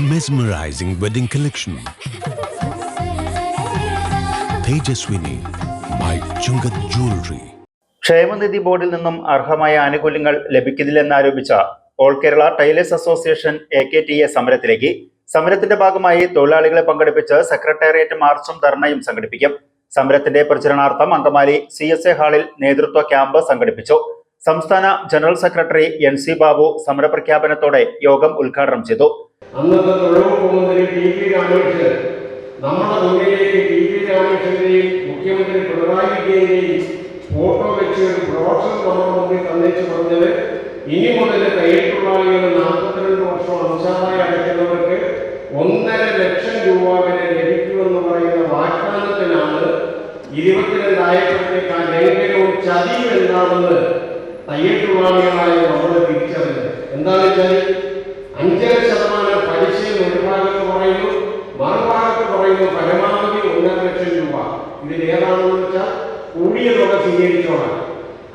mesmerizing wedding collection. Tejaswini by Chungat Jewelry. ക്ഷേമനിധി ബോർഡിൽ നിന്നും അർഹമായ ആനുകൂല്യങ്ങൾ ലഭിക്കുന്നില്ലെന്നാരോപിച്ച all Kerala tailors association A K T A സമരത്തിലേക്ക് സമരത്തിന്റെ ഭാഗമായി തൊഴിലാളികളെ പങ്കെടുപ്പിച്ച് സെക്രട്ടേറിയറ്റ് മാർച്ചും ധർണയും സംഘടിപ്പിക്കും സമരത്തിന്റെ പ്രചരണാർത്ഥം അങ്കമാലി സി എസ് എ ഹാളിൽ നേതൃത്വ ക്യാമ്പ് സംഘടിപ്പിച്ചു സംസ്ഥാന general secretary N C Babu സമരപ്രഖ്യാപനത്തോടെ യോഗം ഉദ്ഘാടനം ചെയ്തു. അന്നത്തെ തൊഴിലുറപ്പ് മന്ത്രി ടി പി രാമകൃഷ്ണൻ നമ്മുടെ മുഖ്യമന്ത്രി ഫോട്ടോ പറഞ്ഞത് ഇനി മുതൽ വർഷം ലക്ഷം രൂപ വരെ പറയുന്ന എന്താണെന്ന് തയ്യൽ തൊഴിലാളികളായ തിരിച്ചറിഞ്ഞത് എന്താണെന്ന് വെച്ചാൽ അഞ്ചര ശതമാനം പലിശയിൽ ഒരു ഭാഗത്ത് പറയുന്നു മറുഭാഗത്ത് പറയുന്നു പരമാവധി ഒന്നര ലക്ഷം രൂപ. ഇതിൽ വെച്ചാൽ കൂടിയ തുക സ്വീകരിച്ചോളാം.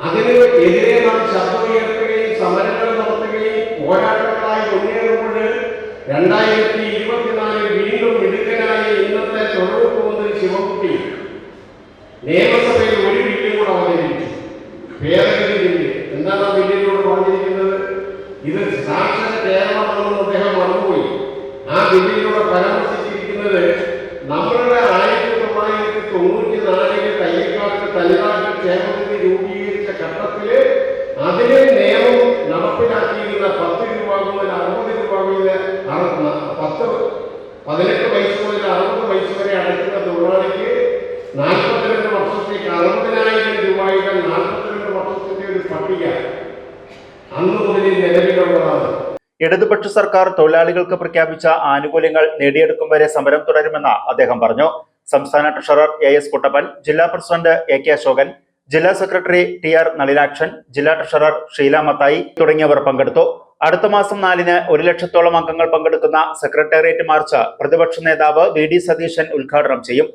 അതിന് എതിരെ നാം ശബ്ദമുയർത്തുകയും സമരങ്ങൾ നടത്തുകയും പോരാട്ടങ്ങളായി മുന്നേറുമ്പോൾ രണ്ടായിരത്തി ഇരുപത്തിനാലിൽ വീണ്ടും മിടുക്കനായ ഇന്നത്തെ തൊഴിലുറപ്പ് മന്ത്രി ശിവകുട്ടി നിയമസഭയിൽ ഒരു ബില്ലും കൂടെ അവതരിപ്പിച്ചു. ഭേദഗതി എന്താണ് ആ ബില്ലിനോട് പറഞ്ഞിരിക്കുന്നത്? ഇത് സാക്ഷര കേരളമാണെന്ന് അദ്ദേഹം മറന്നുപോയി ആ ബില്ലിനോട് പരാമർശിച്ചിരിക്കുന്നത് നമ്മളുടെ ആയിരത്തി തൊള്ളായിരത്തി തൊണ്ണൂറ്റി നാലിൽ തയ്യക്കാട്ട് തനിതാക്കൾ ക്ഷേമനിധി രൂപീകരിച്ച ഘട്ടത്തിൽ അതിലെ നിയമം നടപ്പിലാക്കിയിരുന്ന പത്ത് രൂപ മുതൽ അറുപത് രൂപ മുതൽ പത്ത് പതിനെട്ട് വയസ്സ് മുതൽ അറുപത് വയസ്സ് വരെ അടയ്ക്കുന്ന തൊഴിലാളിക്ക് നാൽപ്പത്തിരണ്ട് വർഷത്തേക്ക് അറുപതിനായിരം രൂപയുടെ നാൽപ്പത്തിരണ്ട് വർഷത്തിന്റെ ഒരു പട്ടിക ഇടതുപക്ഷ സർക്കാർ തൊഴിലാളികൾക്ക് പ്രഖ്യാപിച്ച ആനുകൂല്യങ്ങൾ നേടിയെടുക്കും വരെ സമരം തുടരുമെന്ന് അദ്ദേഹം പറഞ്ഞു. സംസ്ഥാന ട്രഷറർ എ എസ് കുട്ടപ്പൻ ജില്ലാ പ്രസിഡന്റ് എ കെ അശോകൻ ജില്ലാ സെക്രട്ടറി ടി ആർ നളിനാക്ഷൻ ജില്ലാ ട്രഷറർ ഷീല മത്തായി തുടങ്ങിയവർ പങ്കെടുത്തു. അടുത്ത മാസം നാലിന് ഒരു ലക്ഷത്തോളം അംഗങ്ങൾ പങ്കെടുക്കുന്ന സെക്രട്ടേറിയറ്റ് മാർച്ച് പ്രതിപക്ഷ നേതാവ് വി ഡി സതീശൻ ഉദ്ഘാടനം ചെയ്യും.